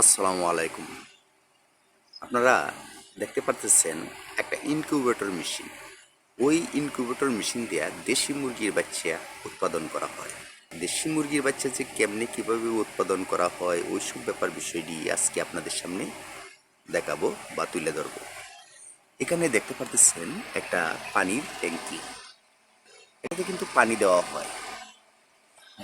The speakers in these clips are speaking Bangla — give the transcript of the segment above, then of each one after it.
আসসালামু আলাইকুম। আপনারা দেখতে পারতেছেন একটা ইনকিউবেটর মেশিন ওই ইনকিউবেটর মেশিন দিয়া দেশি মুরগির বাচ্চা উৎপাদন করা হয়। দেশি মুরগির বাচ্চা যে কেমনে কীভাবে উৎপাদন করা হয়, ওই সব ব্যাপার বিষয়টি আজকে আপনাদের সামনে দেখাবো বা তুলে ধরবো। এখানে দেখতে পারতেছেন একটা পানির ট্যাঙ্কি। এটাতে কিন্তু পানি দেওয়া হয়।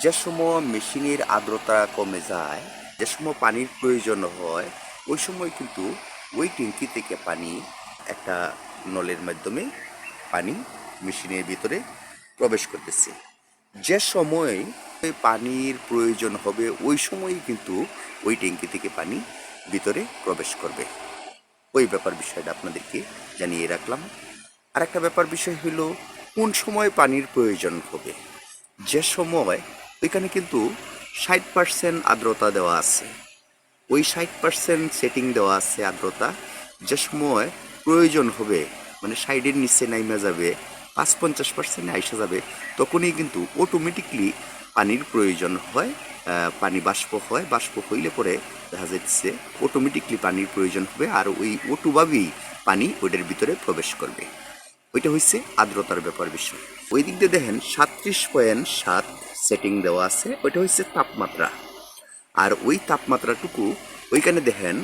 যে সময় মেশিনের আর্দ্রতা কমে যায় যে সময় পানির প্রয়োজন হয়, ওই সময় কিন্তু ওই ট্যাঙ্কি থেকে পানি একটা নলের মাধ্যমে পানি মেশিনের ভিতরে প্রবেশ করতেছে। যে সময় পানির প্রয়োজন হবে, ওই সময়ই কিন্তু ওই ট্যাঙ্কি থেকে পানি ভিতরে প্রবেশ করবে। ওই ব্যাপার বিষয়টা আপনাদেরকে জানিয়ে রাখলাম। আর একটা ব্যাপার বিষয় হলো, কোন সময় পানির প্রয়োজন হবে? যে সময়, ওইখানে কিন্তু ষাট পার্সেন্ট আর্দ্রতা দেওয়া আছে। ওই ষাট পার্সেন্ট সেটিং দেওয়া আছে আর্দ্রতা। যে সময় প্রয়োজন হবে মানে সাইডের নিচে নাইমা যাবে, পাঁচ পঞ্চাশ পার্সেন্টে আইসা যাবে, তখনই কিন্তু অটোমেটিকলি পানির প্রয়োজন হয় পানি বাষ্প হয়, বাষ্প হইলে পরে দেখা যাচ্ছে অটোমেটিকলি পানির প্রয়োজন হবে আর ওই অটোভাবেই পানি ওইটার ভিতরে প্রবেশ করবে। ওইটা হচ্ছে আর্দ্রতার ব্যাপার বিষয়। ওই দিক দিয়ে দেখেন সাতত্রিশ পয়েন্ট সাত সেটিং দেওয়া আছে, ওইটা হচ্ছে তাপমাত্রা। আর ওই তাপমাত্রাটুকু ওইখানে দেখেন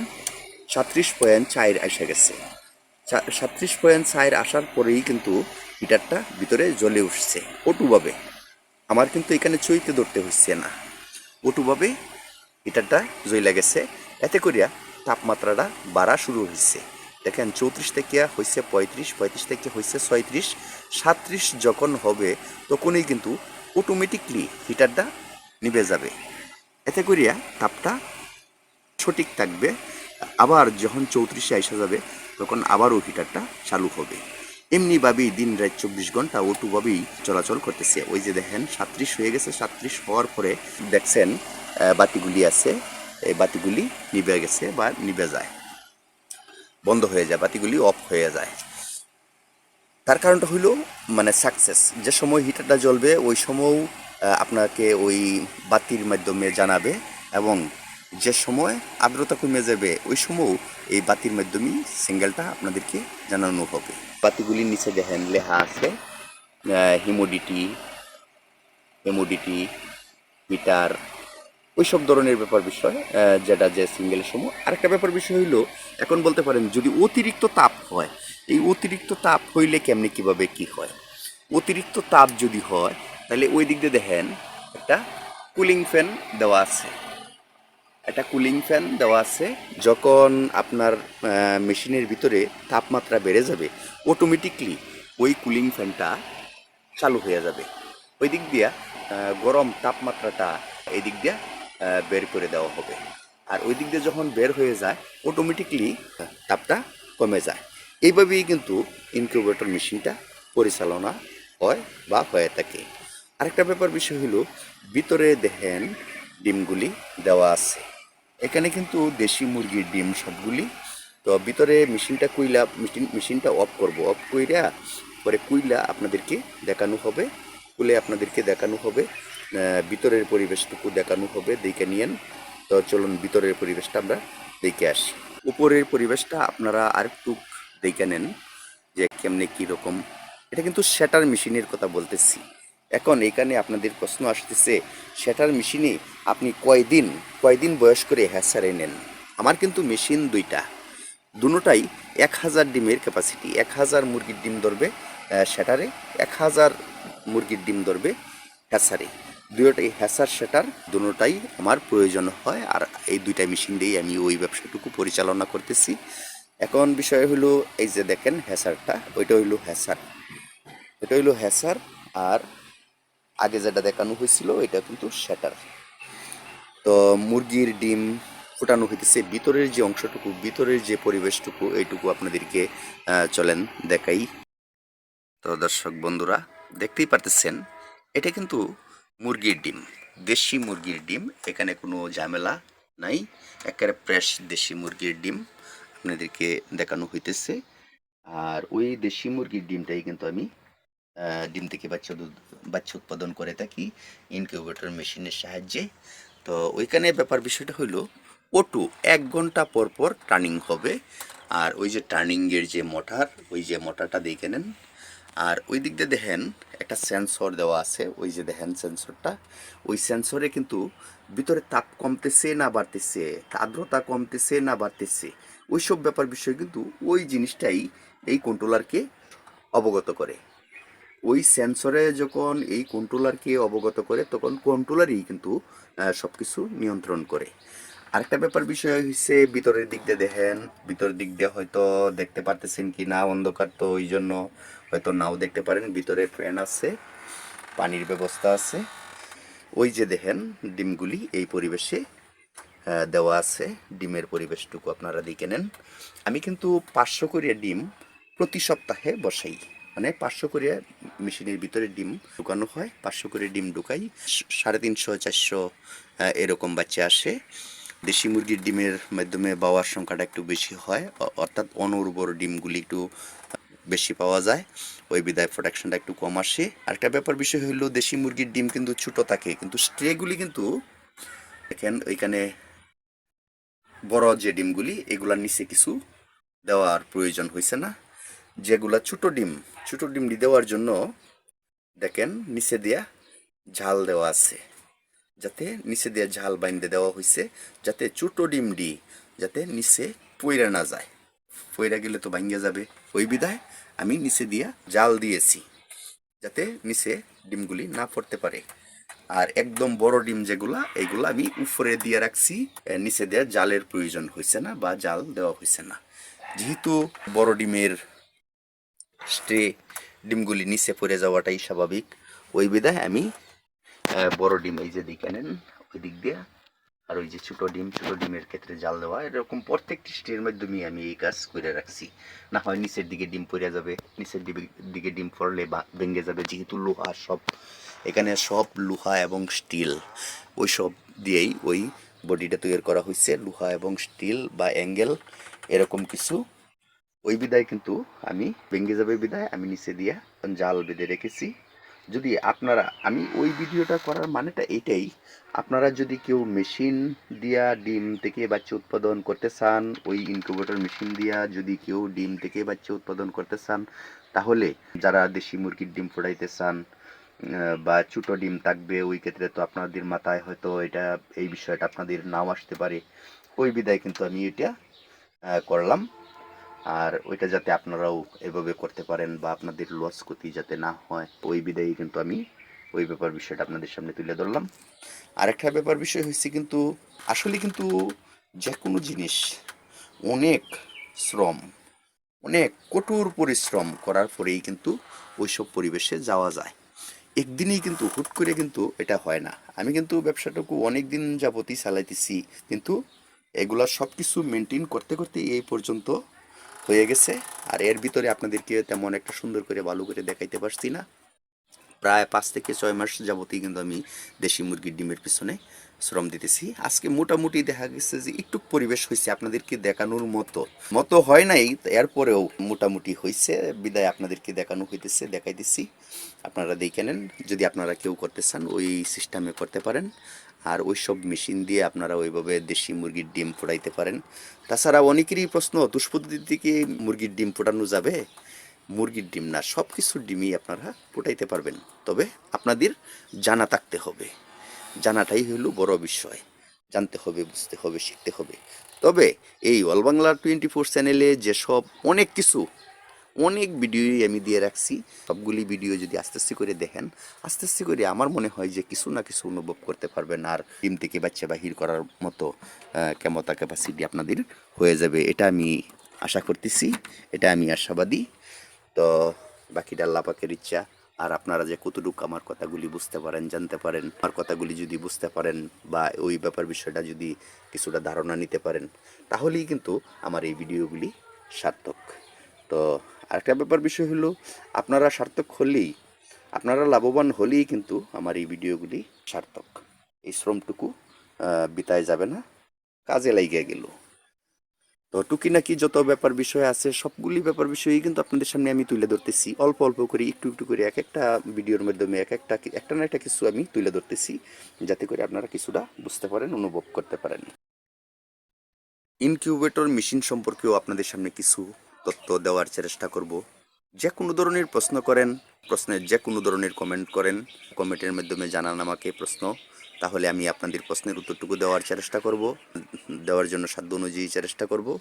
সাতত্রিশ পয়েন্ট চার এসে গেছে। সাতত্রিশ পয়েন্ট চার আসার পরেই কিন্তু হিটারটা ভিতরে জ্বলে উঠছে পটুভাবে আমার কিন্তু এখানে চইতে ধরতে হচ্ছে না। পটুভাবে হিটারটা জ্বলে গেছে, এতে করিয়া তাপমাত্রাটা বাড়া শুরু হয়েছে দেখেন চৌত্রিশ থেকে হয়েছে পঁয়ত্রিশ পঁয়ত্রিশ থেকে হয়েছে ছয়ত্রিশ, সাতত্রিশ যখন হবে তখনই কিন্তু অটোমেটিকলি হিটারটা নিভে যাবে। এতে করিয়া তাপটা সঠিক থাকবে। আবার যখন চৌত্রিশে আইসা যাবে, তখন আবারও হিটারটা চালু হবে। এমনিভাবেই দিন রাত চব্বিশ ঘণ্টা ওটুভাবেই চলাচল করতেছে। ওই যে দেখেন, সাতত্রিশ হয়ে গেছে, সাতত্রিশ হওয়ার পরে দেখছেন বাতিগুলি আছে, এই বাতিগুলি নিভে গেছে বা নিভে যায়। বন্ধ হয়ে যায়, বাতিগুলি অফ হয়ে যায়। তার কারণটা হইল মানে সাকসেস যে সময় হিটারটা জ্বলবে, ওই সময়ও আপনাকে ওই বাতির মাধ্যমে জানাবে এবং যে সময় আর্দ্রতা কমে যাবে, ওই সময়ও এই বাতির মাধ্যমেই সিঙ্গেলটা আপনাদেরকে জানানো হবে। বাতিগুলির নিচে দেখেন, লেখা আছে হিমোডিটি হেমোডিটি মিটার ওইসব ধরনের ব্যাপার বিষয় যেটা যে সিঙ্গেলের সময় আরেকটা ব্যাপার বিষয় হইল, এখন বলতে পারেন, যদি অতিরিক্ত তাপ হয়, এই অতিরিক্ত তাপ হইলে কেমনি কীভাবে কি হয়? অতিরিক্ত তাপ যদি হয়, তাহলে ওই দিক দিয়ে দেখেন, একটা কুলিং ফ্যান দেওয়া আছে। একটা কুলিং ফ্যান দেওয়া আছে, যখন আপনার মেশিনের ভিতরে তাপমাত্রা বেড়ে যাবে অটোমেটিকলি ওই কুলিং ফ্যানটা চালু হয়ে যাবে। ওই দিক দিয়া গরম তাপমাত্রাটা এই দিক দিয়া বের করে দেওয়া হবে। আর ওই দিক দিয়ে যখন বের হয়ে যায় অটোমেটিকলি তাপটা কমে যায়। এইভাবেই কিন্তু ইনকিউবেটর মেশিনটা পরিচালনা হয় বা হয়ে থাকে। আরেকটা ব্যাপার বিষয় হলো, ভিতরে দেখেন ডিমগুলি দেওয়া আছে। এখানে কিন্তু দেশি মুরগির ডিম সবগুলি। তো ভিতরে মেশিনটা কুইলা মেশিন মেশিনটা অফ করব। অফ কইরা পরে কুইলা আপনাদেরকে দেখানো হবে, খুলে আপনাদেরকে দেখানো হবে। ভিতরের পরিবেশটুকু দেখানো হবে, দেখে নিয়েন। তো চলুন ভিতরের পরিবেশটা আমরা দেখে আসি। উপরের পরিবেশটা আপনারা আরেকটু দেখে নেন যে কেমনে কীরকম এটা কিন্তু শ্যাটার মেশিনের কথা বলতেছি। এখন এখানে আপনাদের প্রশ্ন আসতেছে শ্যাটার মেশিনে আপনি কয়দিন কয়দিন বয়স করে হ্যাসারে নেন আমার কিন্তু মেশিন দুইটা। দুটোটাই এক হাজার ডিমের ক্যাপাসিটি এক হাজার মুরগির ডিম ধরবে শ্যাটারে এক হাজার মুরগির ডিম ধরবে হ্যাসারে। দুটোটাই হ্যাসার শ্যাটার দুটোটাই আমার প্রয়োজন হয়, আর এই দুইটা মেশিন দিয়েই আমি ওই ব্যবসাটুকু পরিচালনা করতেছি। এখন বিষয় হলো, এই যে দেখেন হ্যাসারটা, ওইটা হইল হ্যাসার। এটা হইল হ্যাসার, আর আগে যেটা দেখানো হয়েছিল এটা কিন্তু শ্যাটার তো মুরগির ডিম ফুটানো হইতেছে, ভিতরের যে অংশটুকু, ভিতরের যে পরিবেশটুকু, এইটুকু আপনাদেরকে চলেন দেখাই। তো দর্শক বন্ধুরা, দেখতেই পারতেছেন, এটা কিন্তু মুরগির ডিম, দেশি মুরগির ডিম, এখানে কোনো ঝামেলা নাই। একেবারে ফ্রেশ দেশি মুরগির ডিম আপনাদেরকে দেখানো হইতেছে। আর ওই দেশি মুরগির ডিমটাই কিন্তু আমি ডিম থেকে বাচ্চা বাচ্চা উৎপাদন করে থাকি ইনকিউবেটর মেশিনের সাহায্যে। তো ওইখানে ব্যাপার বিষয়টা হইল, ওটু এক ঘণ্টা পর পর টার্নিং হবে। আর ওই যে টার্নিংয়ের যে মোটার, ওই যে মোটরটা দেখে নেন। আর ওই দিক দিয়ে দেখেন একটা সেন্সর দেওয়া আছে, ওই যে দেখেন সেন্সরটা ওই সেন্সরে কিন্তু ভিতরে তাপ কমতেছে না বাড়তেছে আর্দ্রতা কমতেছে না বাড়তেছে। ওই সব ব্যাপার বিষয়ে কিন্তু ওই জিনিসটাই এই কন্ট্রোলারকে অবগত করে। ওই সেন্সরে যখন এই কন্ট্রোলারকে অবগত করে, তখন কন্ট্রোলারই কিন্তু সব কিছু নিয়ন্ত্রণ করে। আরেকটা ব্যাপার বিষয় হচ্ছে ভিতরের দিক দিয়ে দেখেন, ভিতরের দিক দিয়ে হয়তো দেখতে পারতেছেন কি না অন্ধকার তো ওই জন্য হয়তো নাও দেখতে পারেন, ভিতরে ফ্যান আছে, পানির ব্যবস্থা আছে। ওই যে দেখেন ডিমগুলি, এই পরিবেশে দেওয়া আছে। ডিমের পরিবেশটুকু আপনারা দেখে নেন। আমি কিন্তু পাঁচশো করে ডিম প্রতি সপ্তাহে বসাই। মানে পাঁচশো করে মেশিনের ভিতরে ডিম ঢুকানো হয়, পাঁচশো করে ডিম ঢুকাই। সাড়ে তিনশো, চারশো এরকম বাচ্চা আসে। দেশি মুরগির ডিমের মাধ্যমে বাওয়ার সংখ্যাটা একটু বেশি হয় অর্থাৎ অনুর্বর ডিমগুলি একটু বেশি পাওয়া যায়। ওই বিদায় প্রোডাকশনটা একটু কম আসে। আরেকটা ব্যাপার বিষয় হলো দেশি মুরগির ডিম কিন্তু ছোটো থাকে, কিন্তু স্ট্রেগুলি কিন্তু দেখেন, ওইখানে বড় যে ডিমগুলি, এগুলার নিচে কিছু দেওয়ার প্রয়োজন হয়েছে না। যেগুলা ছোট ডিম, ছোট ডিমটি দেওয়ার জন্য দেখেন, নিচে দিয়া ঝাল দেওয়া আছে। যাতে নিচে দিয়া ঝাল বাইন্দে দেওয়া হয়েছে যাতে ছোট ডিমটি যাতে নিচে পইরা না যায়। পইরা গেলে তো ভাঙ্গে যাবে। ওই বিধায় আমি নিচে দিয়া জাল দিয়েছি, যাতে নিচে ডিমগুলি না পড়তে পারে। আর একদম বড় ডিম যেগুলা এগুলা আমি উপরে দিয়ে রাখছি নিচে দেওয়া জালের প্রয়োজন হয়েছে না বা জাল দেওয়া হয়েছে না। যেহেতু বড় ডিমের স্ট্রে ডিমগুলি নিচে পড়ে যাওয়াটাই স্বাভাবিক, ওই বিধায় আমি বড় ডিম এই যে দিকে নেন ওই দিক দিয়ে আর ওই যে ছোটো ডিম, ছোটো ডিমের ক্ষেত্রে জাল দেওয়া, এরকম প্রত্যেকটি স্টের মাধ্যমে আমি এই কাজ করে রাখছি। না হয় নিচের দিকে ডিম পড়ে যাবে, নিচের দিকে- দিকে ডিম পড়লে ভেঙে যাবে, যেহেতু লোহা সব, এখানে সব লোহা এবং স্টিল, ওই সব দিয়েই ওই বডিটা তৈরি করা হয়েছে, লোহা এবং স্টিল বা অ্যাঙ্গেল, এরকম কিছু। ওই বিদায় কিন্তু আমি, ভেঙে যাবে বিদায়, আমি নিচে দিয়া জাল বেঁধে রেখেছি। যদি আপনারা, আমি ওই ভিডিওটা করার মানেটা এটাই। আপনারা যদি কেউ মেশিন দিয়া ডিম থেকে বাচ্চা উৎপাদন করতে চান, ওই ইনকিউবেটর মেশিন দিয়া যদি কেউ ডিম থেকে বাচ্চা উৎপাদন করতে চান, তাহলে যারা দেশি মুরগির ডিম ফোড়াইতে চান বা ছোটো ডিম থাকবে, ওই ক্ষেত্রে তো আপনাদের মাথায় হয়তো এটা, এই বিষয়টা আপনাদের নাও আসতে পারে। ওই বিদায় কিন্তু আমি এটা করলাম। আর ওইটা যাতে আপনারাও এভাবে করতে পারেন বা আপনাদের লস ক্ষতি যাতে না হয়, ওই বিদায়ী কিন্তু আমি ওই ব্যাপার বিষয়টা আপনাদের সামনে তুলে ধরলাম। আরেকটা ব্যাপার বিষয় হচ্ছে কিন্তু, আসলে কিন্তু যে কোনো জিনিস অনেক শ্রম, অনেক কঠোর পরিশ্রম করার পরেই কিন্তু ওইসব পরিবেশে যাওয়া যায়। একদিনেই কিন্তু হুট করে কিন্তু এটা হয় না। আমি কিন্তু ব্যবসাটুকু অনেক দিন যাবতই চালাইতেছি, কিন্তু এগুলা সব কিছু মেনটেন করতে করতে এই পর্যন্ত হয়ে গেছে। আর এর ভিতরে আপনাদেরকে তেমন একটা সুন্দর করে ভালো করে দেখাইতে পারছি না। প্রায় পাঁচ থেকে ছয় মাস যাবতই কিন্তু আমি দেশি মুরগির ডিমের পিছনে শ্রম দিতেছি। আজকে মোটামুটি দেখা গেছে যে একটু পরিবেশ হয়েছে আপনাদেরকে দেখানোর মতো। মতো হয় নাই এরপরেও মোটামুটি হয়েছে বিদায় আপনাদেরকে দেখানো হইতেছে দেখাই দেখাইতেছি। আপনারা দেখে নেন। যদি আপনারা কেউ করতে চান, ওই সিস্টেমে করতে পারেন। আর ওই সব মেশিন দিয়ে আপনারা ওইভাবে দেশি মুরগির ডিম ফোটাইতে পারেন। তাছাড়া অনেকেরই প্রশ্ন দুষ্পদ্ধতির দিকে মুরগির ডিম ফোটানো যাবে? মুরগির ডিম না সব কিছুর ডিমই আপনারা ফোটাইতে পারবেন। তবে আপনাদের জানা থাকতে হবে। জানাটাই হইল বড় বিষয়। জানতে হবে, বুঝতে হবে, শিখতে হবে। তবে এই অল বাংলা টোয়েন্টি ফোর চ্যানেলে যেসব অনেক কিছু অনেক ভিডিওই আমি দিয়ে রাখছি। সবগুলি ভিডিও যদি আস্তে আস্তে করে দেখেন, আস্তে আস্তে করে আমার মনে হয় যে কিছু না কিছু অনুভব করতে পারবেন আর ডিম থেকে বাচ্চা বাহির করার মতো ক্ষমতা ক্যাপাসিটি আপনাদের হয়ে যাবে। এটা আমি আশা করতেছি, এটা আমি আশাবাদী। তো বাকিটা আল্লাহ পাকের ইচ্ছা। আর আপনারা যে কতটুকু আমার কথাগুলি বুঝতে পারেন, জানতে পারেন, আমার কথাগুলি যদি বুঝতে পারেন বা ওই ব্যাপার বিষয়টা যদি কিছুটা ধারণা নিতে পারেন, তাহলেই কিন্তু আমার এই ভিডিওগুলি সার্থক। তো আরেকটা ব্যাপার বিষয় হলো, আপনারা সার্থক হলেই, আপনারা লাভবান হলেই কিন্তু আমার এই ভিডিওগুলি সার্থক। এই শ্রমটুকু বিতায় যাবে না, কাজে লাগিয়ে গেল। তো টুকি নাকি যত ব্যাপার বিষয় আছে, সবগুলি ব্যাপার বিষয়ই কিন্তু আপনাদের সামনে আমি তুলে ধরতেছি। অল্প অল্প করে, একটু একটু করে এক একটা ভিডিওর মাধ্যমে, এক একটা একটা না একটা কিছু আমি তুলে ধরতেছি, যাতে করে আপনারা কিছুটা বুঝতে পারেন, অনুভব করতে পারেন। ইনকিউবেটর মেশিন সম্পর্কেও আপনাদের সামনে কিছু তথ্য দেওয়ার চেষ্টা করব। যে কোনো ধরনের প্রশ্ন করেন প্রশ্নের যে কোনো ধরনের কমেন্ট করেন, কমেন্টের মাধ্যমে জানান আমাকে প্রশ্ন। তাহলে আমি আপনাদের প্রশ্নের উত্তরটুকু দেওয়ার চেষ্টা করব, দেওয়ার জন্য সাধ্য অনুযায়ী চেষ্টা করব।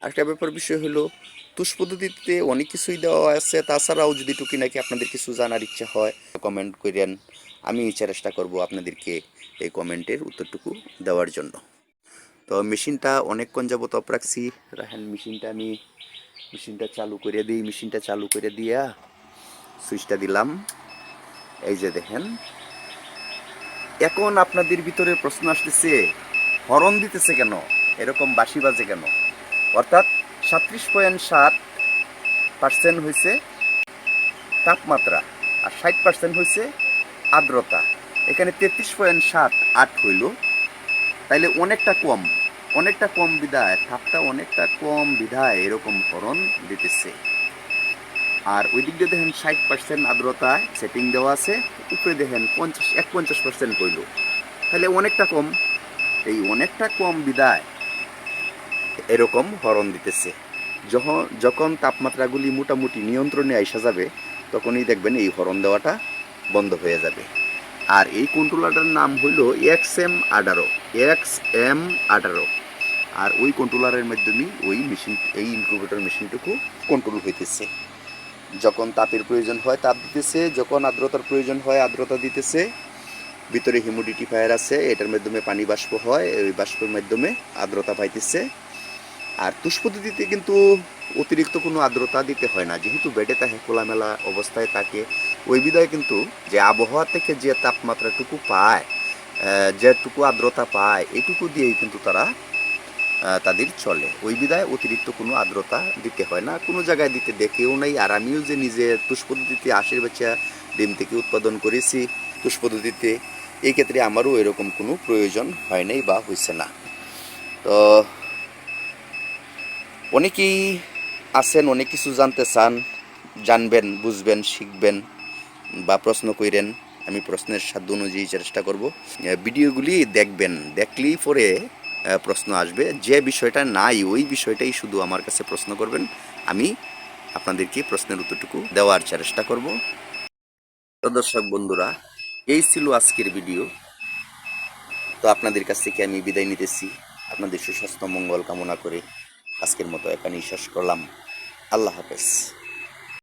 আরেকটা ব্যাপার বিষয় হলো, তুষ পদ্ধতিতে অনেক কিছুই দেওয়া আছে, তাছাড়াও যদি টুকি নাকি আপনাদের কিছু জানার ইচ্ছা হয় কমেন্ট করেন। আমি চেষ্টা করব আপনাদেরকে এই কমেন্টের উত্তরটুকু দেওয়ার জন্য। তো মেশিনটা অনেকক্ষণ যাবত অফ রাখছি। রাখেন মেশিনটা আমি মেশিনটা চালু করে দিই, মেশিনটা চালু করে দিয়া সুইচটা দিলাম। এই যে দেখেন। এখন আপনাদের ভিতরে প্রশ্ন আসতেছে হরন দিতেছে কেন? এরকম বাসি বাজে কেন? অর্থাৎ সাত্রিশ পয়েন্ট সাত পার্সেন্ট হয়েছে তাপমাত্রা আর ষাট পার্সেন্ট হয়েছে আর্দ্রতা। এখানে তেত্রিশ পয়েন্ট সাত আট হইল। তাইলে অনেকটা কম। অনেকটা কম বিদায় তাপটা অনেকটা কম বিধায় এরকম হরণ দিতেছে। আর ওই দিক দিয়ে দেখেন ষাট পার্সেন্ট আর্দ্রতায় সেটিং দেওয়া আছে, উপরে দেখেন পঞ্চাশ, এক পঞ্চাশ পার্সেন্ট হইল তাহলে অনেকটা কম, এই অনেকটা কম বিদায় এরকম হরণ দিতেছে। যখন যখন তাপমাত্রাগুলি মোটামুটি নিয়ন্ত্রণে আইসা যাবে, তখনই দেখবেন এই হরণ দেওয়াটা বন্ধ হয়ে যাবে। আর এই কন্ট্রোলারটার নাম হইল এক্স এম আঠারো, এক্স এম আঠারো। আর ওই কন্ট্রোলারের মাধ্যমে ওই মেশিন এই ইনকিউবেটর মেশিনটুকু কন্ট্রোল হইতেছে। যখন তাপের প্রয়োজন হয়, তাপ দিতেছে। যখন আর্দ্রতার প্রয়োজন হয়, আর্দ্রতা দিতেছে। ভিতরে হিউমিডিটিফায়ার আছে, এটার মাধ্যমে পানি বাষ্প হয়, ওই বাষ্পের মাধ্যমে আর্দ্রতা পাইতেছে। আর তুষ পদ্ধতিতে কিন্তু অতিরিক্ত কোনো আর্দ্রতা দিতে হয় না। যেহেতু বেডে তাকে খোলামেলা অবস্থায় থাকে, ওই বিধায় কিন্তু যে আবহাওয়া থেকে যে তাপমাত্রাটুকু পায় যেটুকু আর্দ্রতা পায়, এটুকু দিয়েই কিন্তু তারা তাদের চলে। ওই বিদায় অতিরিক্ত কোনো আর্দ্রতা দিতে হয় না। কোনো জায়গায় দিতে দেখেও নাই। আর আমিও যে নিজে তুষ পদ্ধতিতে আশের বাচ্চা ডিম থেকে উৎপাদন করেছি তুষ পদ্ধতিতে এই ক্ষেত্রে আমারও এরকম কোনো প্রয়োজন হয় নাই বা হয়েছে না। তো অনেকেই আছেন, অনেক কিছু জানতে চান, জানবেন, বুঝবেন, শিখবেন বা প্রশ্ন কইরেন। আমি প্রশ্নের সাধ্য অনুযায়ী চেষ্টা করব। ভিডিওগুলি দেখবেন। দেখলেই পরে প্রশ্ন আসবে। যে বিষয়টা নাই, ওই বিষয়টাই শুধু আমার কাছে প্রশ্ন করবেন। আমি আপনাদেরকে প্রশ্নের উত্তরটুকু দেওয়ার চেষ্টা করব। তো দর্শক বন্ধুরা, এই ছিল আজকের ভিডিও। তো আপনাদের কাছ থেকে আমি বিদায় নিতেছি। আপনাদের সুস্বাস্থ্য, মঙ্গল কামনা করে আজকের মতো এখানেই শেষ করলাম। আল্লাহ হাফেজ।